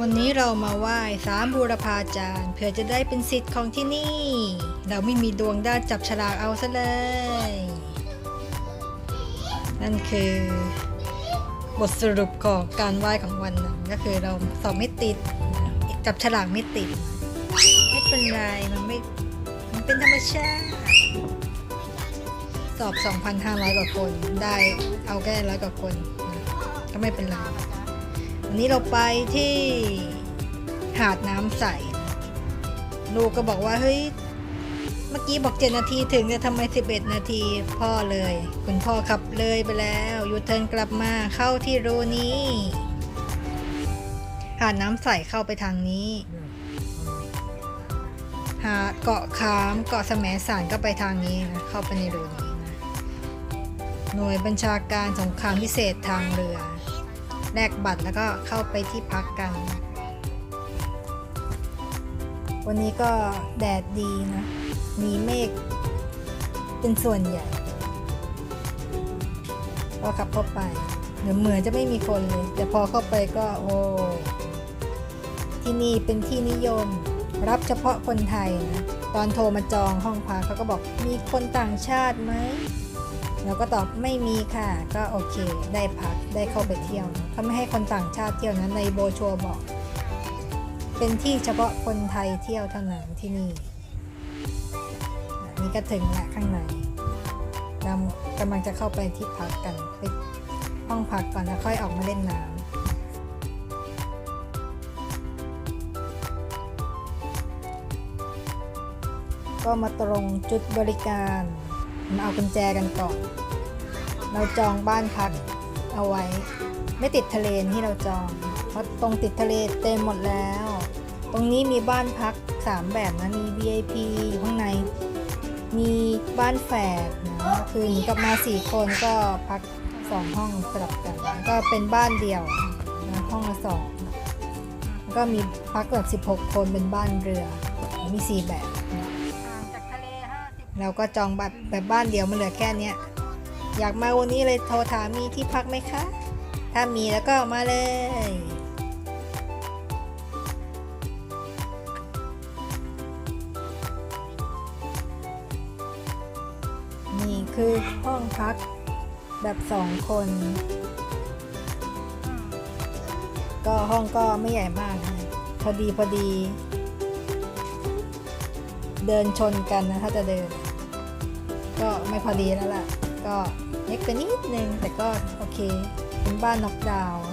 วันนี้เรามาไหว้สามบูรพาจารย์เพื่อจะได้เป็นสิทธิ์ของที่นี่ เราไม่มีดวงด้านจับฉลากเอาซะเลย นั่นคือบทสรุปของการไหว้ของวันนั้นก็คือเราสอบไม่ติด จับฉลากไม่ติด ไม่เป็นไรมันไม่มันเป็นธรรมชาติสอบ 2,500 กว่าคน ได้เอาแค่ร้อยกว่าคน ก็ไม่เป็นไร วันนี้เราไปที่หาดน้ำใส ลูกก็บอกว่าเฮ้ย เมื่อกี้บอก7นาทีถึงแต่ทำไม11นาทีพ่อเลย คุณพ่อขับเลยไปแล้วยูเทิร์นกลับมาเข้าที่รูนี้ หาดน้ำใสเข้าไปทางนี้ หาดเกาะขามเกาะแสมสารก็ไปทางนี้นะเข้าไปในรูนี้นะหน่วยบัญชาการสงครามพิเศษทางเรือ แลกบัตรแล้วก็เข้าไปที่พักกัน วันนี้ก็แดดดีนะ มีเมฆเป็นส่วนใหญ่ ก็ขับเข้าไปเดี๋ยวเหมือนจะไม่มีคนเลย แต่พอเข้าไปก็โอ้ที่นี่เป็นที่นิยม รับเฉพาะคนไทยนะ ตอนโทรมาจองห้องพักเขาก็บอกมีคนต่างชาติไหม เราก็ตอบไม่มีค่ะ ก็โอเค ได้พักได้เข้าไปเที่ยวเขาไม่ให้คนต่างชาติเที่ยวนะในโบชัวบอก เป็นที่เฉพาะคนไทยเที่ยวเท่านั้นที่นี่นี่ก็ถึงละข้างในเรากำลังจะเข้าไปที่พักกันไปห้องพักก่อนแล้วค่อยออกมาเล่นน้ำก็มาตรงจุดบริการ มาเอากุญแจกันก่อน เราจองบ้านพักเอาไว้ ไม่ติดทะเลที่เราจอง เพราะตรงติดทะเลเต็มหมดแล้ว ตรงนี้มีบ้านพัก 3 แบบนะ มี VIP อยู่ข้างใน มีบ้านแฝดนะคือหนีกลับมา 4 คนก็พัก 2 ห้องสลับกัน ก็เป็นบ้านเดี่ยวนะห้องละสองก็มีพักแบบ 16 คนเป็นบ้านเรือ มี 4 แบบ เราก็จองบัตรแบบบ้านเดียวมันเหลือแค่เนี้ยอยากมาวันนี้เลยโทรถามมีที่พักไหมคะ ถ้ามีแล้วก็มาเลย นี่คือห้องพักแบบสองคน ก็ห้องก็ไม่ใหญ่มากนะพอดีพอดี เดินชนกันนะถ้าจะเดิน ก็ไม่พอดีแล้วล่ะ ก็เล็กไปนิดนึง แต่ก็โอเค เป็นบ้านน็อกดาวน์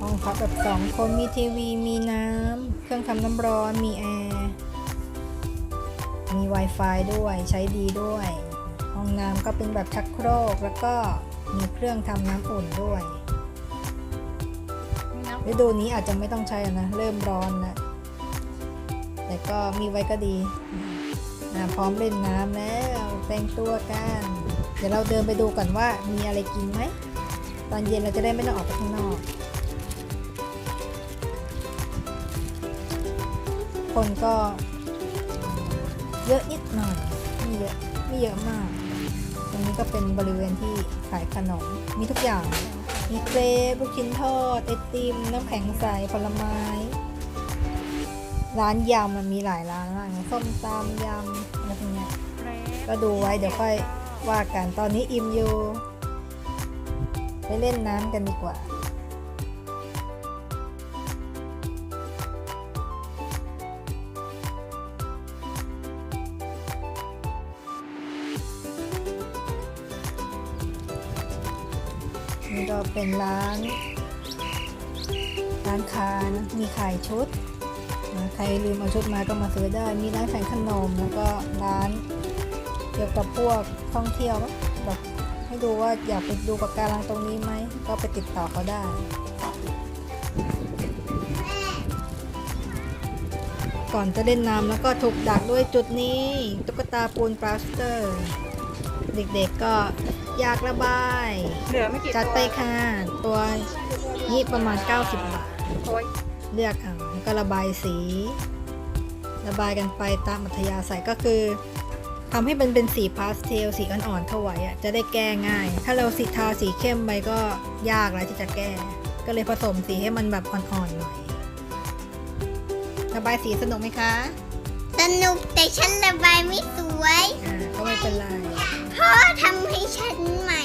ห้องพักแบบสองคนมีทีวี มีน้ำ เครื่องทำน้ำร้อน มีแอร์ มี Wi-Fi ด้วยใช้ดีด้วย ห้องน้ำก็เป็นแบบชักโครก แล้วก็มีเครื่องทำน้ำอุ่นด้วย ฤดูนี้อาจจะไม่ต้องใช้นะ เริ่มร้อนแล้วแต่ก็มีไว้ก็ดีพร้อมเล่นน้ำแล้วแต่งตัวกัน เดี๋ยวเราเดินไปดูก่อนว่ามีอะไรกินไหม ตอนเย็นเราจะได้ไม่ต้องออกไปข้างนอก คนก็เยอะนิดหน่อยไม่เยอะไม่เยอะมาก ตรงนี้ก็เป็นบริเวณที่ขายขนมมีทุกอย่าง มีเครปลูกชิ้นทอดไอติม น้ำแข็งใสผลไม้ ร้านยำมันมีหลายร้านมากนะส้มตำยำอะไรพวกเนี้ยก็ดูไว้เดี๋ยวค่อยว่ากันตอนนี้อิ่มอยู่ ไปเล่นน้ำกันดีกว่า เป็นร้าน ร้านค้านะมีขายชุดนะใครลืมเอาชุดมาก็มาซื้อได้ มีร้านขายขนมแล้วก็ร้านเกี่ยวกับพวกท่องเที่ยวแบบให้ดูว่าอยากไปดูปะการังตรงนี้ไหม ก็ไปติดต่อเขาได้ก่อนจะเล่นน้ำแล้วก็ถูกดักด้วยจุดนี้ ตุ๊กตาปูนปลาสเตอร์ เด็กๆก็อยากระบาย เหลือไม่กี่จัดตัวไปค่ะตัวนี้ประมาณ 90 บาทโอ้ยเลือกเอาแล้วก็ระบายสี ระบายกันไปตามอัธยาศัยก็คือทำให้มันเป็นสีพาสเทลสีอ่อนๆเข้าไว้อะจะได้แก้ง่าย ถ้าเราสีทาสีเข้มไปก็ยากแล้วที่จะแก้ ก็เลยผสมสีให้มันแบบอ่อนๆหน่อย ระบายสีสนุกไหมคะ สนุกแต่ฉันระบายไม่สวย อ่าก็ไม่เป็นไร พ่อทำให้ฉันใหม่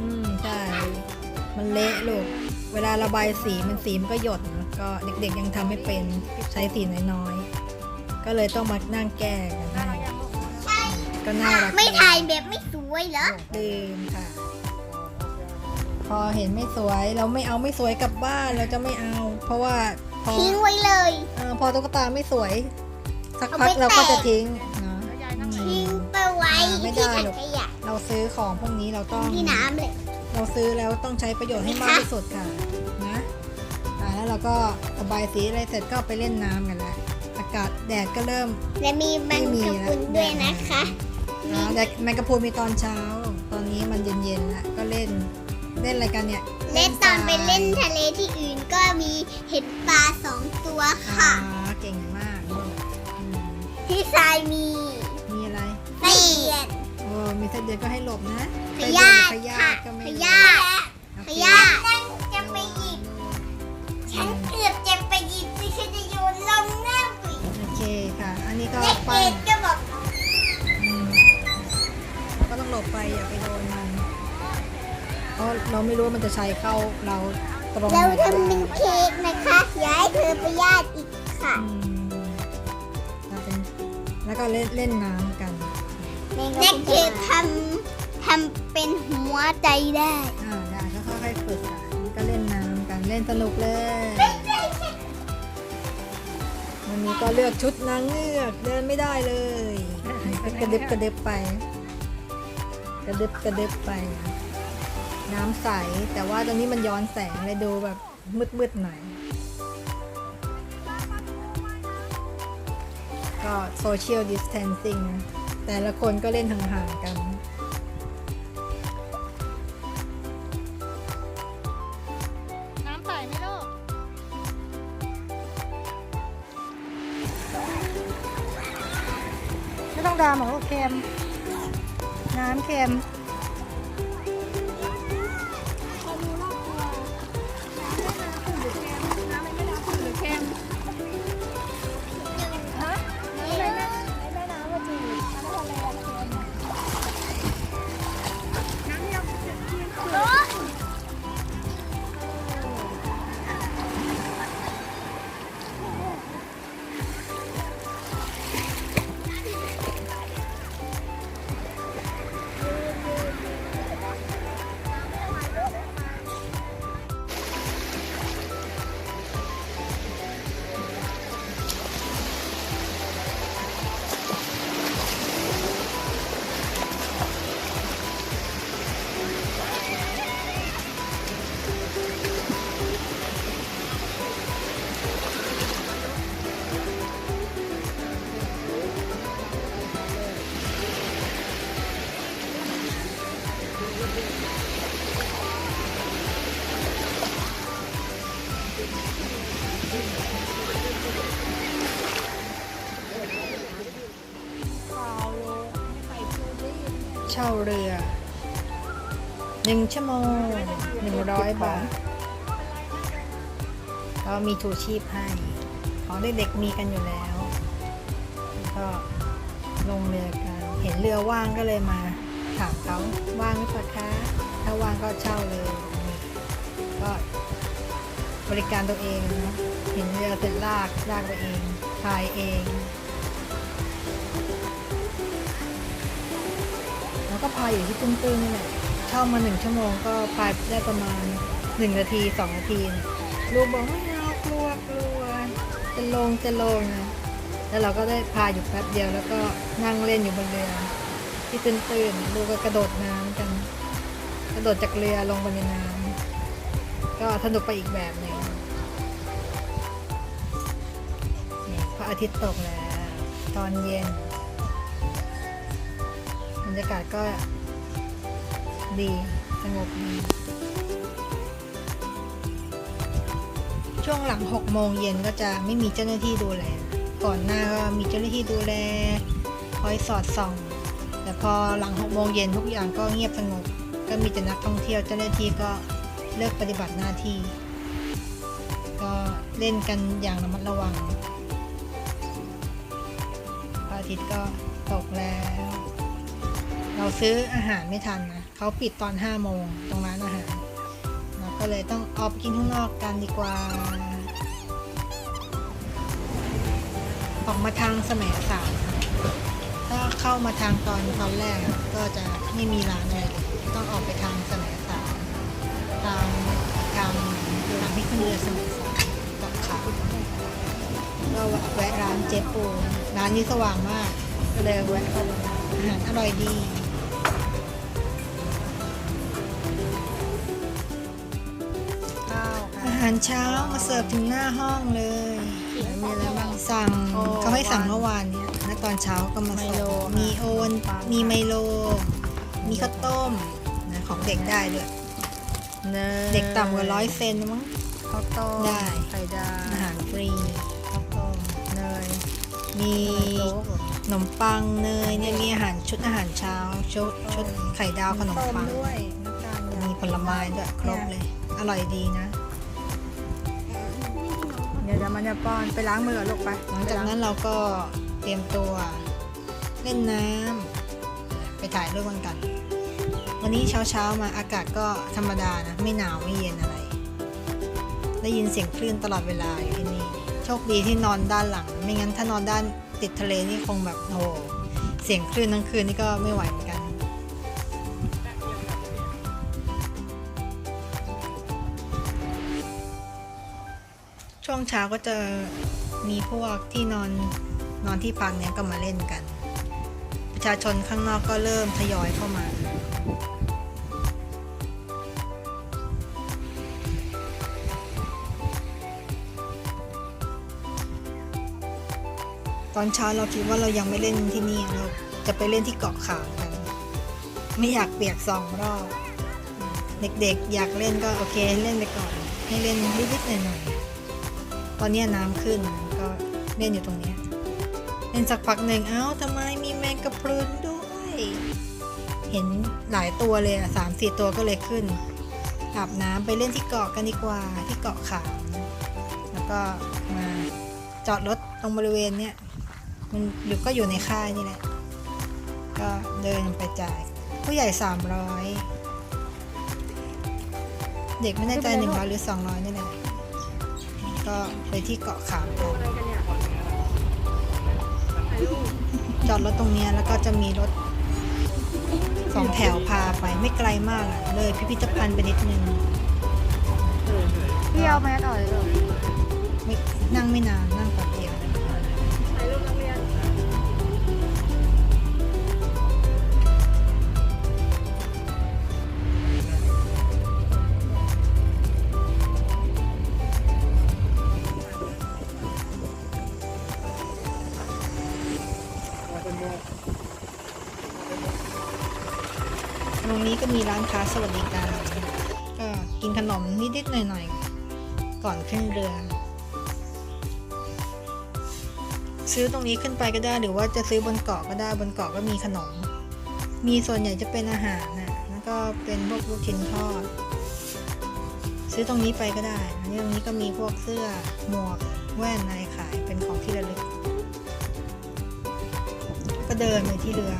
อืมใช่ มันเละลูก เวลาระบายสีมันสีมันก็หยดนะก็เด็กๆยังทำไม่เป็นใช้สีน้อยๆ ก็เลยต้องมานั่งแก้กันให้ใช่ก็น่ารักไม่ถ่ายแบบไม่สวยเหรอลืมค่ะ พอเห็นไม่สวยเราไม่เอาไม่สวยกลับบ้านเราจะไม่เอา เพราะว่าพอทิ้งไว้เลย เออพอตุ๊กตาไม่สวย สักเอาพักไปเราก็แตะจะทิ้งเนาะทิ้งไปไว้อ่าไม่ที่ได้ถังหรอกขยะ เราซื้อของพวกนี้เราต้องที่น้ำเลย เราซื้อแล้วต้องใช้ประโยชน์ให้มากที่สุดค่ะนะอ่าแล้วเราก็ระบายสีอะไรเสร็จก็ไปเล่นน้ำกันแล้วอากาศแดดก็เริ่ม และมีบังไม่มีกะแล้วพุนด้วยนะคะอ่าแต่แมงกะพรุนมีตอนเช้า ตอนนี้มันเย็นๆแล้วก็เล่นเล่นอะไรกันเนี่ยเล่นตอนไปเล่นทรายทะเลที่อื่นก็มีเห็นปลาสองตัวอ่าค่ะเก่งมากลูกอืมที่ทรายมี มีอะไรไส้เดือนโอ้มีไส้เดือนก็ให้หลบนะพยาธิไส้เดือนค่ะพยาธิก็ไม่พรู้ยาธิโอพเคยาธินั่นจะไปหยิบ ฉันเกือบจะไปหยิบที่ฉันจะโยนลงน้ำอีกโอเคค่ะ อันนี้ก็เด็กปั้นๆก็บอกอืมก็ต้องหลบไปอย่าไปโดนมันเพราะเราไม่รู้ว่ามันจะใช้เข้าเราตรงไหนเราทำเป็นเค้กนะคะอย่าให้เธอไปญาติอีกค่ะอืมเราเป็นแล้วก็เล่นเล่นน้ำ กันเด็กๆทำทำเป็นหัวใจได้ อ่าได้ก็ค่อยๆฝึกกันก็เล่นน้ำกันเล่นสนุกเลยวันนี้ก็เลือกชุดนางเงือกเดินไม่ได้เลยกระเดึบกระเดึบไป กระเดึบกระเดึบไป น้ำใสแต่ว่าตอนนี้มันย้อนแสงเลยดูแบบมืดๆหน่อยก็โซ เชียลดิสเทนซิ่งแต่ละคนก็เล่นห่างๆกัน น้ำใสไหมลูกไม่ต้องดามหรอกเค็มน้ำเค็ม ช่าเรือหนึ่งชั่วโมงหนึ่งร้อยบาทก็มีชูชีพให้ของเด็กๆมีกันอยู่แล้วก็ลงเรือกัน เห็นเรือว่างก็เลยมาถามเขาว่างหรือเปล่าคะถ้าว่างก็เช่าเลยก็บริการตัวเองนะเห็นเรือเสร็จลากลากไปเองพายเอง ก็พายอยู่ที่ตื้นๆนี่แหละเช่ามาหนึ่งชั่วโมงก็พายได้ประมาณหนึ่งนาทีสองนาทีลูกบอกไม่เอากลัวกลัวจะลงจะลงนะแล้วเราก็ได้พายอยู่แป๊บเดียวแล้วก็นั่งเล่นอยู่บนเรือ ที่ตื้นๆลูกก็กระโดดน้ำกัน กระโดดจากเรือลงไปในน้ำก็สนุกไปอีกแบบหนึ่งพระอาทิตย์ตกแล้ว ตอนเย็น รรยากาศก็ดีสงบดีช่วงหลัง 6 โมงเย็นก็จะไม่มีเจ้าหน้าที่ดูแล ก่อนหน้าก็มีเจ้าหน้าที่ดูแลคอยสอดส่อง แต่พอหลังหกโมงเย็นทุกอย่างก็เงียบสงบ ก็มีแต่นักท่องเที่ยวเจ้าหน้าที่ก็เลิกปฏิบัติหน้าที่ ก็เล่นกันอย่างระมัดระวังพระอาทิตย์ก็ตกแล้ว เราซื้ออาหารไม่ทันนะเขาปิดตอนห้าโมงตรงร้านอาหารเราก็เลยต้องออกกินข้างนอกกันดีกว่า ออกมาทางสมัยสามถ้าเข้ามาทางตอนตอนแรกก็จะไม่มีร้านอะไรเลยต้องออกไปทางสมัยสามทางทางทางที่ขึ้นเรือสมัยสามกาะขาก็แวะร้านเจ๊ปูร้านนี้สว่างมากก็เลยแวะเข้าไปอาหารอร่อยดีาหารเช้ามาเสิร์ฟถึงหน้าห้องเลยมีอะไรบ้างสั่งโอ้เขาให้สั่งเมื่อวานเนี่ยแล้วตอนเช้าก็มาไมส่โลงค่ะมีโอนปังมีไมโล มีข้าวต้มนะของเด็กได้ด้วยเนยเด็กต่ำกว่าร้อยเซนมั้งข้าวต้มได้ไข่ดาวอาหารฟรีข้าวต้มเนยมีโจ๊กเหรอขนมปังเนยเนี่ยมีอาหารชุดอาหารเช้าชุดชุดไข่ดาวขนมต้มปังด้วยน้ำตาลมีผลไม้ด้วยครบเลย อร่อยดีนะเดี๋ยวเดี๋ยวมันจะป้อนไปล้างมือก่อนลูกไปหลังจากนั้นเราก็เตรียมตัวเล่นน้ำไปถ่ายรูปกันกัน วันนี้เช้าเช้าๆมาอากาศก็ธรรมดานะ ไม่หนาวไม่เย็นอะไร ได้ยินเสียงคลื่นตลอดเวลาอยู่ที่นี่โชคดีที่นอนด้านหลัง ไม่งั้นถ้านอนด้านติดทะเลนี่คงแบบโอ้โหเสียงคลื่นทั้งคืนนี่ก็ไม่ไหวเหมือนกัน ช่วงเช้าก็จะมีพวกที่นอนนอนที่พักเนี้ยก็มาเล่นกัน ประชาชนข้างนอกก็เริ่มทยอยเข้ามาตอนเช้าเราคิดว่าเรายังไม่เล่นที่นี่เราจะไปเล่นที่เกาะขาวกัน ไม่อยากเปียกสองรอบ เด็กๆ อยากเล่นก็โอเคเล่นไปก่อน ให้เล่นนิดๆหน่อยๆ ตอนนี้น้ำขึ้นก็เล่นอยู่ตรงนี้เล่นสักพักหนึ่งเอ้าทำไมมีแมงกะพรุนด้วย เห็นหลายตัวเลยอะสามสี่ตัวก็เลยขึ้นอาบน้ำไปเล่นที่เกาะกันดีกว่าที่เกาะขาวแล้วก็มาจอดรถตรงบริเวณเนี้ยมันอยู่ก็อยู่ในค่ายนี่แหละ ก็เดินไปจ่าย ผู้ใหญ่สามร้อยเด็กไม่แน่ใจหนึ่งร้อยหรือสองร้อยนี่แหละ ก็ไปที่เกาะขามกันจอดรถตรงนี้แล้วก็จะมีรถสองแถวพาไปไม่ไกลมากเลยพิพิธภัณฑ์ไปนิดนึงพี่เอาแมออกเลยไม่นั่งไม่นานนั่งานค้าสวัสดิการก็กินขนมนิดๆหน่อยๆ ก่อนขึ้นเรือ ซื้อตรงนี้ขึ้นไปก็ได้หรือว่าจะซื้อบนเกาะก็ได้บนเกาะก็มีขนม มีส่วนใหญ่จะเป็นอาหารนะแล้วก็เป็นพวกลูกชิ้นทอด ซื้อตรงนี้ไปก็ได้นี่ตรงนี้ก็มีพวกเสื้อหมวกแว่นอะไรขายเป็นของที่ระลึก ก็เดินไปที่เรือ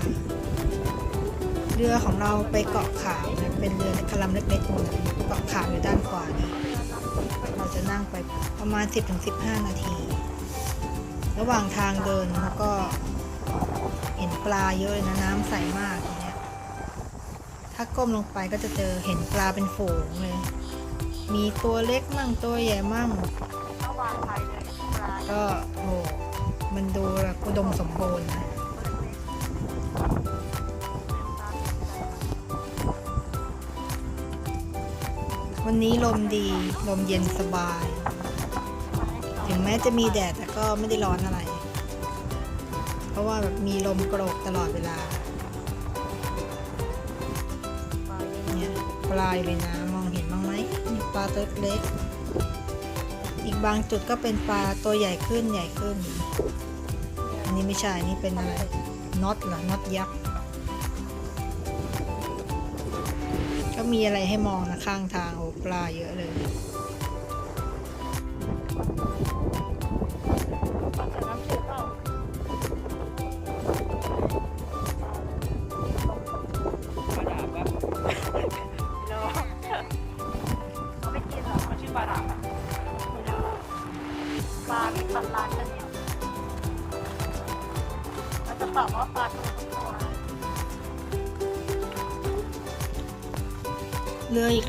เรือของเราไปเกาะขาวเป็นเรือคลำเล็กๆเลยเกาะขาวอยู่ด้านขวานี่เราจะนั่งไปประมาณ 10-15 นาที ระหว่างทางเดินแล้วก็เห็นปลาเยอะเลยนะน้ำใสมากอย่างเนี้ยถ้าก้มลงไปก็จะเจอเห็นปลาเป็นฝูงเลย มีตัวเล็กมั่งตัวใหญ่มั่งก็โอ้มันดูแบบอุดมสมบูรณ์นะ วันนี้ลมดี ลมเย็นสบาย ถึงแม้จะมีแดดแต่ก็ไม่ได้ร้อนอะไร เพราะว่าแบบมีลมโกรกตลอดเวลา เนี่ยปลาอยู่ในน้ำมองเห็นบ้างไหมมีปลาตัวเล็ก อีกบางจุดก็เป็นปลาตัวใหญ่ขึ้นใหญ่ขึ้น อันนี้ไม่ใช่ นี่เป็นอะไรน็อตเหรอน็อตยักษ์ มีอะไรให้มองนะข้างทางโอ้ปลาเยอะเลย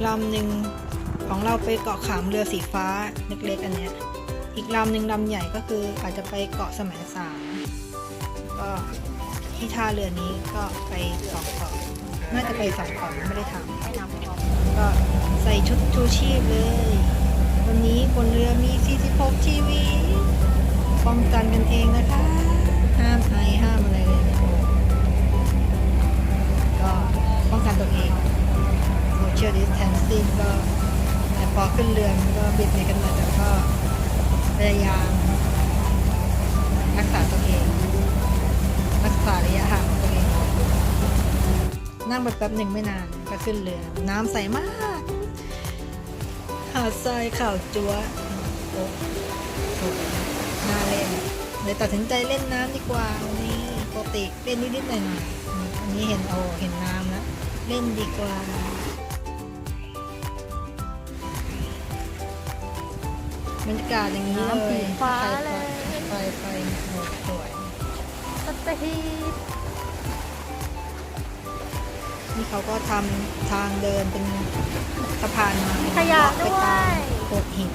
ลำหนึ่งของเราไปเกาะขามเรือสีฟ้าเล็กๆอันเนี้ย อีกลำหนึ่งลำใหญ่ก็คืออาจจะไปเกาะแสมสารก็ที่ท่าเรือนี้ก็ไปสองเกาะน่าจะไปสองเกาะไม่ได้ทำนำพอก็ใส่ชุดชูชีพเลย วันนี้บนเรือมี 46 ชีวิตป้องกันกันเองนะคะ ห้ามไอห้ามอะไรเลย ก็ป้องกันตัวเอง social distancing ก็พอขึ้นเรือมันก็บิดในกันมาแต่ก็พยายามรักษาตัวเอง รักษาระยะห่างตัวเอง นั่งไปแป๊บหนึ่งไม่นานก็ขึ้นเรือ น้ำใสมาก หาดทรายข่าวจัวโอ้โหน่าเล่นเลยตัดสินใจเล่นน้ำดีกว่าวันนี้ปกติเล่นนิดๆหน่อยๆอืมอันนี้เห็นโอ้เห็นน้ำแล้วเล่นดีกว่า บรรยากาศอย่างนี้เลยน้ำสีฟ้าเลย ไฟไฟโอ้สวยสัตหีบนี่เขาก็ทำทางเดินเป็นสะพานไม้มีขยะเลาไปด้วตามยโขดหิน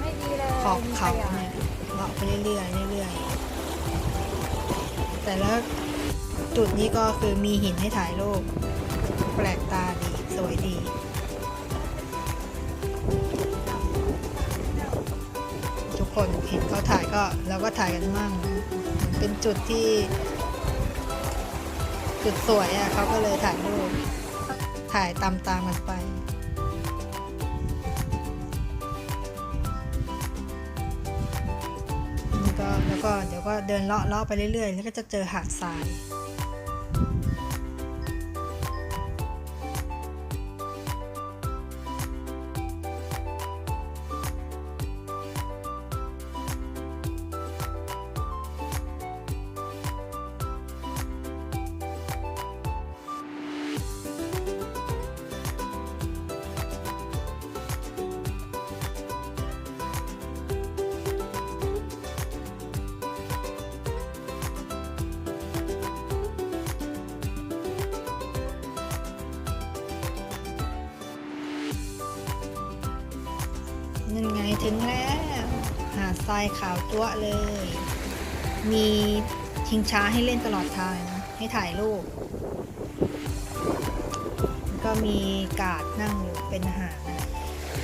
ไม่ดีเลยขอบเขามีขยะเนี่ยเลาะไปเรื่อยๆเรื่อยๆแต่ละจุดนี้ก็คือมีหินให้ถ่ายรูปแปลกตาดี สวยดี คนเห็นเขาถ่ายก็เราก็ถ่ายกันมั่งเป็นจุดที่ จุดสวยอะเขาก็เลยถ่ายรูปถ่ายตามตามๆกันไป นี่ก็แล้วก็เดี๋ยวก็เดินเลาะเลาะไปเรื่อยๆ แล้วก็จะเจอหาดทราย ทรายขาวจั๊วเลย มีชิงช้าให้เล่นตลอดทาง ให้ถ่ายรูป ก็มีกาดนั่งอยู่เป็นอาหาร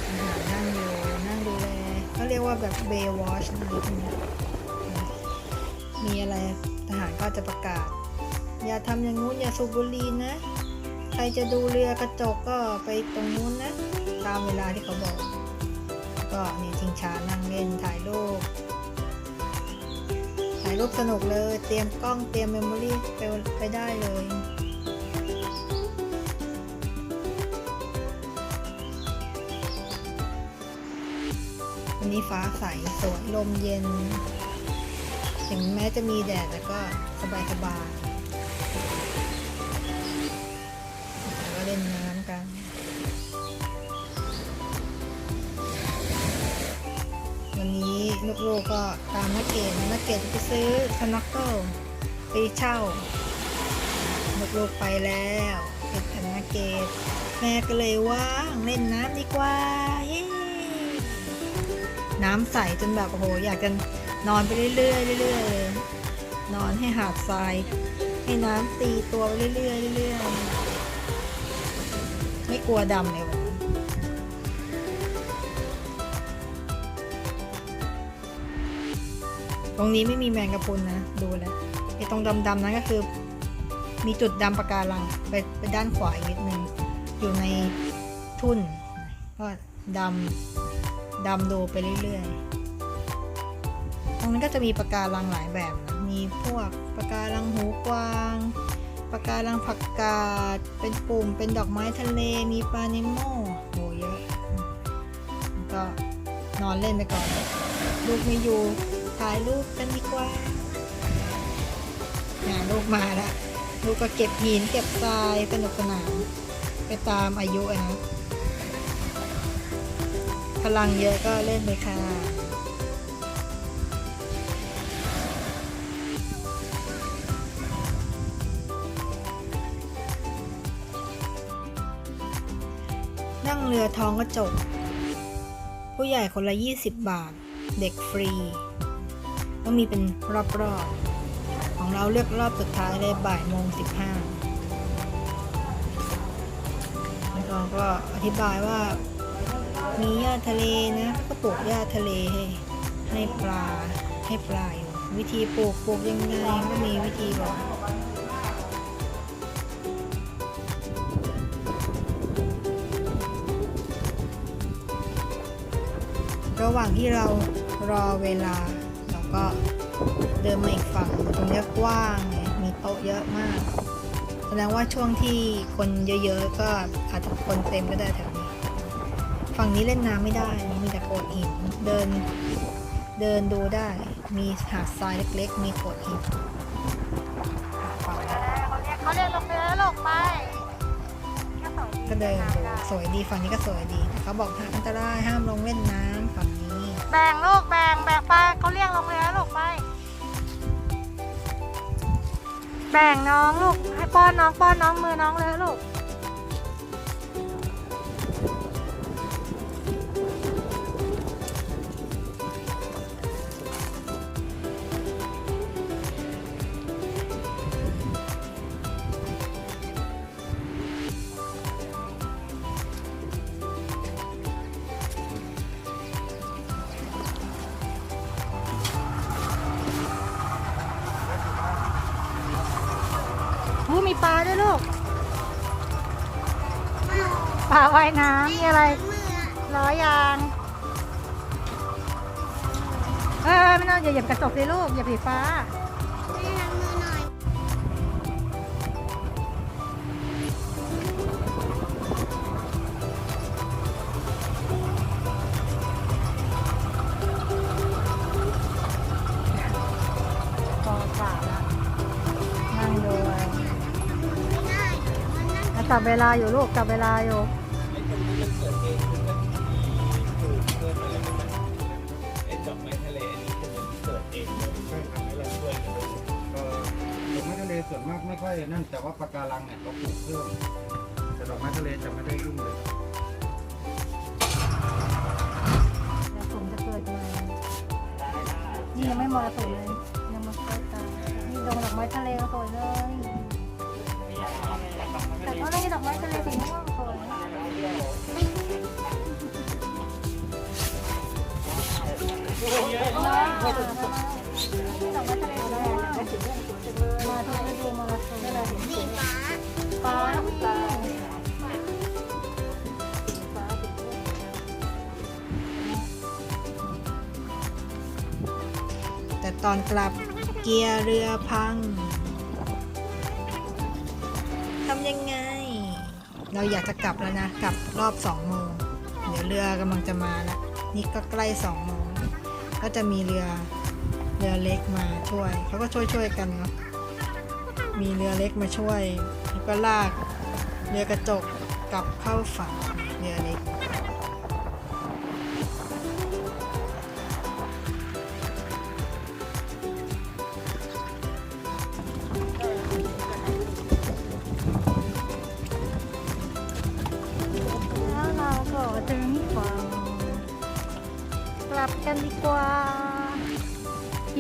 อาหารนั่งอยู่นั่งดูแลเขาเรียกว่าแบบเบย์วอชอะไรพวกเนี้ยมีอะไรทหารก็จะประกาศ อย่าทำอย่างงู้นอย่าสูบบุหรี่นะ ใครจะดูเรือกระจกก็ไปตรงนู้นนะ ตามเวลาที่เขาบอก ก็นี่ชิงช้านั่งเล่นถ่ายรูป ถ่ายรูปสนุกเลย เตรียมกล้องเตรียมเมมโมรี่ไปไปได้เลยวันนี้ฟ้าใสสวยลมเย็น ถึงแม้จะมีแดดแต่ก็สบายสบาย ลูกก็ตามนักเกตนักเกตจะไปซื้อสน็อกเกิลไปเช่าลูกๆไปแล้วเป็นพันนักเกต แม่ก็เลยว่างเล่นน้ำดีกว่าเย้น้ำใสจนแบบโอ้โหอยากจะนอนไปเรื่อยๆเรื่อยๆเลยนอนให้หาดทรายให้น้ำตีตัวไปเรื่อยๆเรื่อยๆไม่กลัวดำเลย ตรงนี้ไม่มีแมงกะพรุนนะ ดูแล้วไอ้ตรงดำๆนั้นก็คือ มีจุดดำปะการังไปไปด้านขวาอีกนิดนึงอยู่ในทุ่น ก็ดำดำดูไปเรื่อยๆ ตรงนั้นก็จะมีปะการังหลายแบบนะมีพวกปะการังหูกวางปะการังผักกาด เป็นปุ่ม เป็นดอกไม้ทะเล มีปลาเนโมโหเยอะ ก็นอนเล่นไปก่อน ลูกไม่อยู่ ถ่ายรูปกันดีกว่าน่ะลูกมาแล้วลูกก็เก็บหินเก็บทรายสนุกสนานไปตามอายุนะ พลังเยอะก็เล่นไปค่ะนั่งเรือท้องกระจก ผู้ใหญ่คนละ 20 บาท เด็กฟรี ต้องมีเป็นรอบๆ ของเราเลือกรอบสุดท้ายเลยบ่ายโมงสิบห้าแล้วก็ก็อธิบายว่ามีหญ้าทะเลนะก็ปลูกหญ้าทะเลให้ให้ปลาให้ปลาอยู่วิธีปลูกปลูกยังไงก็มีวิธีบอกระหว่างที่เรารอเวลา ก็เดินมาอีกฝั่งตรงนี้กว้างไงมีโต๊ะเยอะมากแสดงว่าช่วงที่คนเยอะๆก็อาจจะคนเต็มก็ได้แถวนี้ฝั่งนี้เล่นน้ำไม่ได้มีแต่โขดหินเดินเดินดูได้ มีหาดทรายเล็กๆ มีโขดหินฝั่งนี้เขาเรียกลงเรือแล้วลงไปก็เดินดูสวยดีฝั่งนี้ก็สวยดี เขาบอกห้ามอันตรายห้ามลงเล่นน้ำ แบ่งลูกแบ่งแบ่งไปเขาเรียกลงเรือแล้วลงไป แบ่งน้องลูกให้ป้อนน้องป้อนน้องมือน้องเลยลูก มีอะไรล้อยาง เออไม่ต้องอย่าเหยียบกระจกเลยลูกอย่าผีฟ้าพอป่าละนั่งดูไว้แล้วจับเวลาอยู่ลูกจับเวลาอยู่ นั่นแต่ว่าปะการังเนี่ยเขาปลูกเพิ่มแต่ดอกไม้ทะเลจะไม่ได้ยุ่งเลยแล้วผมจะเกิดมานี่ยังไม่มรสุมเลยยังมาค่อยตายนี่ดอกดอกไม้ทะเลก็สวยเลยแต่ก็ได้ดอกไม้ทะเลสีม่วงสวยว้าวดอกไม้ทะเลสวย มาทุกฤดูมรสุมนี่เลยเห็นฟ้าฟ้าแต่ตอนกลับเกียร์เรือพังทำยังไง เราอยากจะกลับแล้วนะ กลับรอบสองโมงเดี๋ยวเรือกำลังจะมาแล้วนี่ก็ใกล้สองโมงก็จะมีเรือ รือเล็กมาช่วยเขาก็ช่วยช่วยกันเนาะมีเรือเล็กมาช่วยแล้วก็ลากเรือกระจกกลับเข้าฝั่ง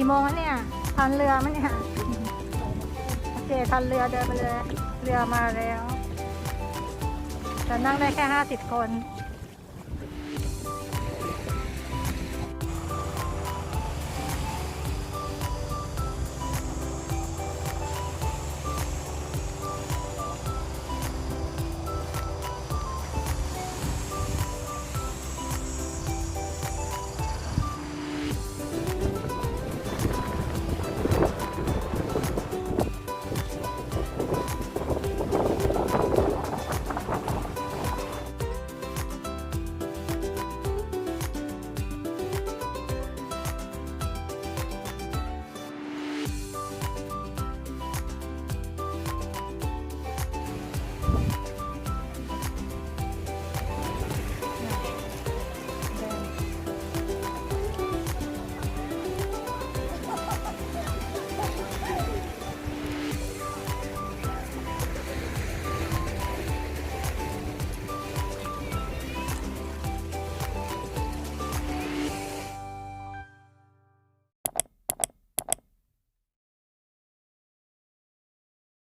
กี่โมงแล้วเนี่ยทันเรือไหมเนี่ยโอเคทันเรือเดินไปเลย เรือมาแล้วจะนั่งได้แค่ห้าสิบคน